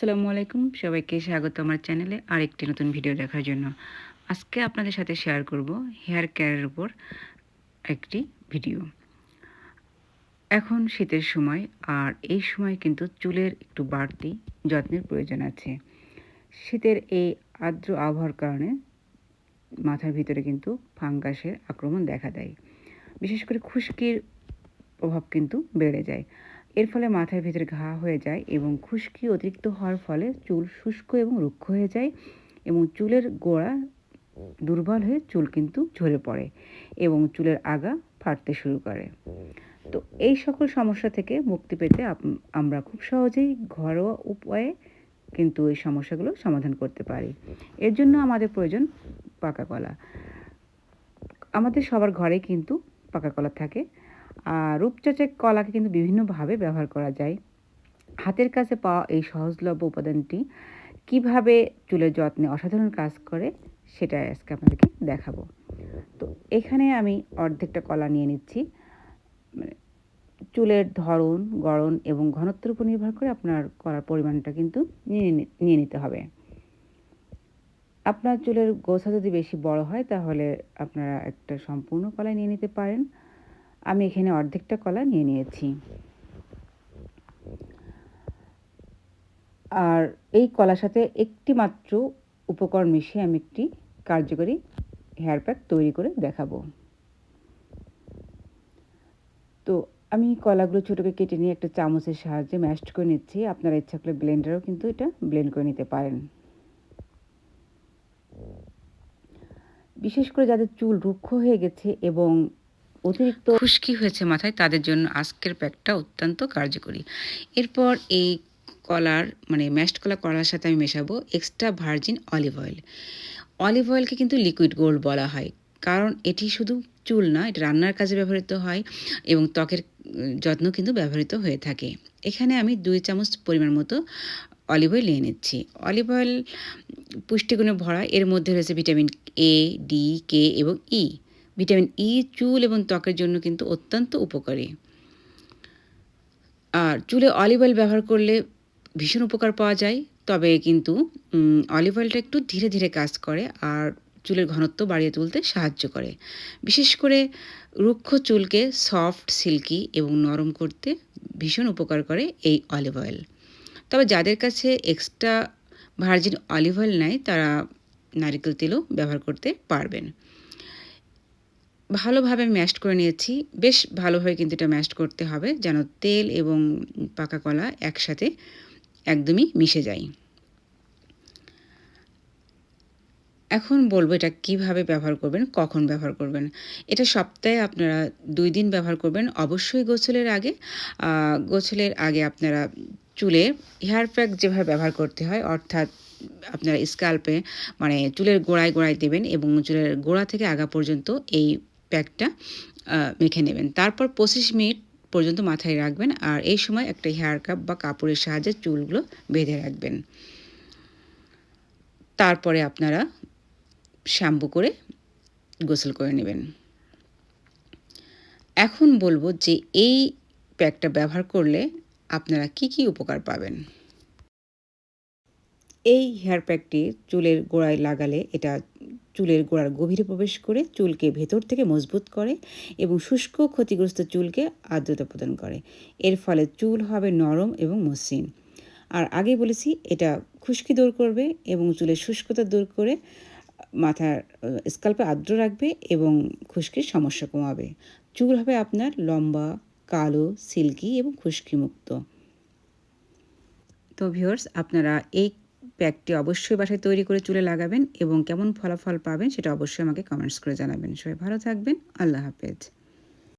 আসসালামু আলাইকুম। সবাইকে স্বাগত আমার চ্যানেলে আরেকটি নতুন ভিডিও দেখার জন্য। আজকে আপনাদের সাথে শেয়ার করব হেয়ার কেয়ারের উপর একটি ভিডিও এখন শীতের সময় আর এই সময় কিন্তু চুলের একটু বাড়তি যত্নের প্রয়োজন আছে। শীতের এই আর্দ্র আবহাওয়ার কারণে মাথার ভিতরে কিন্তু ফাঙ্গাসের আক্রমণ দেখা দেয়। বিশেষ করে খুশকির প্রভাব কিন্তু বেড়ে যায়। এর ফলে মাথার ভিতরে ঘা হয়ে যায় এবং খুশকি অতিরিক্ত হওয়ার ফলে চুল শুষ্ক এবং রুক্ষ হয়ে যায় এবং চুলের গোড়া দুর্বল হয়ে চুল কিন্তু ঝরে পড়ে এবং চুলের আগা ফাটতে শুরু করে। তো এই সকল সমস্যা থেকে মুক্তি পেতে আমরা খুব সহজেই ঘরোয়া উপায়ে কিন্তু এই সমস্যাগুলো সমাধান করতে পারি। এর জন্য আমাদের প্রয়োজন পাকা কলা। আমাদের সবার ঘরে কিন্তু পাকা কলা থাকে। রূপচর্চা কলাকে কিন্তু বিভিন্নভাবে ব্যবহার করা যায়। হাতের কাছে পাওয়া এই সহজলভ্য উপাদানটি কীভাবে চুলের যত্নে অসাধারণ কাজ করে সেটা আজকে আপনাদেরকে দেখাবো। তো এখানে আমি অর্ধেকটা কলা নিয়ে নিচ্ছি। মানে চুলের ধরন, গড়ন এবং ঘনত্বের উপর নির্ভর করে আপনার কলার পরিমাণটা কিন্তু নিয়ে নিয়ে নিতে হবে। আপনার চুলের গোছা যদি বেশি বড় হয়, তাহলে আপনারা একটা সম্পূর্ণ কলাই নিয়ে নিতে পারেন। আমি এখানে অর্ধেকটা কলা নিয়ে নিয়েছি। আর এই কলার সাথে একটি মাত্র উপকরণ মিশিয়ে আমি একটি কার্যকরী হেয়ার প্যাক তৈরি করে দেখাবো। তো আমি কলাগুলো ছোটো করে কেটে নিয়ে একটা চামচের সাহায্যে ম্যাশড করে নিচ্ছি। আপনারা ইচ্ছা করলে ব্লেন্ডারও কিন্তু এটা ব্লেন্ড করে নিতে পারেন। বিশেষ করে যাদের চুল রুক্ষ হয়ে গেছে এবং অতিরিক্ত খুশকি হয়েছে মাথায়, তাদের জন্য আজকের প্যাকটা অত্যন্ত কার্যকরী। এরপর এই কলার মানে ম্যাশড কলা কলার সাথে আমি মেশাবো extra virgin olive oil olive অয়েলকে কিন্তু লিকুইড গোল্ড বলা হয়, কারণ এটি শুধু চুল না, এটা রান্নার কাজে ব্যবহৃত হয় এবং ত্বকের যত্ন কিন্তু ব্যবহৃত হয়ে থাকে। এখানে আমি দুই চামচ পরিমাণ মতো অলিভ অয়েল নিয়ে নিচ্ছি। অলিভ অয়েল পুষ্টিগুণে ভরা, এর মধ্যে রয়েছে ভিটামিন এ ডি কে এবং ই ভিটামিন ই চুল এবং ত্বকের জন্য কিন্তু অত্যন্ত উপকারী। আর চুলে অলিভ অয়েল ব্যবহার করলে ভীষণ উপকার পাওয়া যায়, তবে কিন্তু অলিভ অয়েলটা একটু ধীরে ধীরে কাজ করে আর চুলের ঘনত্ব বাড়িয়ে তুলতে সাহায্য করে। বিশেষ করে রুক্ষ চুলকে সফট সিল্কি এবং নরম করতে ভীষণ উপকার করে এই অলিভ অয়েল তবে যাদের কাছে এক্সট্রা ভার্জিন অলিভ অয়েল নাই, তারা নারিকেল তেলও ব্যবহার করতে পারবেন। ভালোভাবে ম্যাশড করে নিয়েছি। বেশ ভালোভাবে কিন্তু এটা ম্যাশড করতে হবে যেন তেল এবং পাকা কলা একসাথে একদমই মিশে যায়। এখন বলব এটা কীভাবে ব্যবহার করবেন, কখন ব্যবহার করবেন। এটা সপ্তাহে আপনারা দুই দিন ব্যবহার করবেন, অবশ্যই গোসলের আগে। গোসলের আগে আপনারা চুলে হেয়ার প্যাক যেভাবে ব্যবহার করতে হয়, অর্থাৎ আপনারা স্কাল্পে মানে চুলের গোড়ায় গোড়ায় দেবেন এবং চুলের গোড়া থেকে আগা পর্যন্ত এই প্যাকটা মেখে নেবেন। তারপর পঁচিশ মিনিট পর্যন্ত মাথায় রাখবেন আর এই সময় একটা হেয়ার কাপ বা কাপড়ের সাহায্যে চুলগুলো বেঁধে রাখবেন। তারপরে আপনারা শ্যাম্পু করে গোসল করে নেবেন। এখন বলব যে এই প্যাকটা ব্যবহার করলে আপনারা কি কি উপকার পাবেন? এই হেয়ার প্যাকটি চুলের গোড়ায় লাগালে এটা চুলের গোড়ার গভীরে প্রবেশ করে চুলকে ভেতর থেকে মজবুত করে এবং শুষ্ক ক্ষতিগ্রস্ত চুলকে আর্দ্রতা প্রদান করে। এর ফলে চুল হবে নরম এবং মসৃণ। আর আগে বলেছি, এটা খুশকি দূর করবে এবং চুলের শুষ্কতা দূর করে মাথার স্কাল্পে আর্দ্র রাখবে এবং খুশকির সমস্যা কমাবে। চুল হবে আপনার লম্বা, কালো, সিল্কি এবং খুশকিমুক্ত। তো ভিউয়ার্স, আপনারা এই প্যাকটি অবশ্যই বাসায় তৈরি করে চুলে লাগাবেন এবং কেমন ফলাফল পাবেন সেটা অবশ্যই আমাকে কমেন্টস করে জানাবেন। সবাই ভালো থাকবেন। আল্লাহ হাফেজ।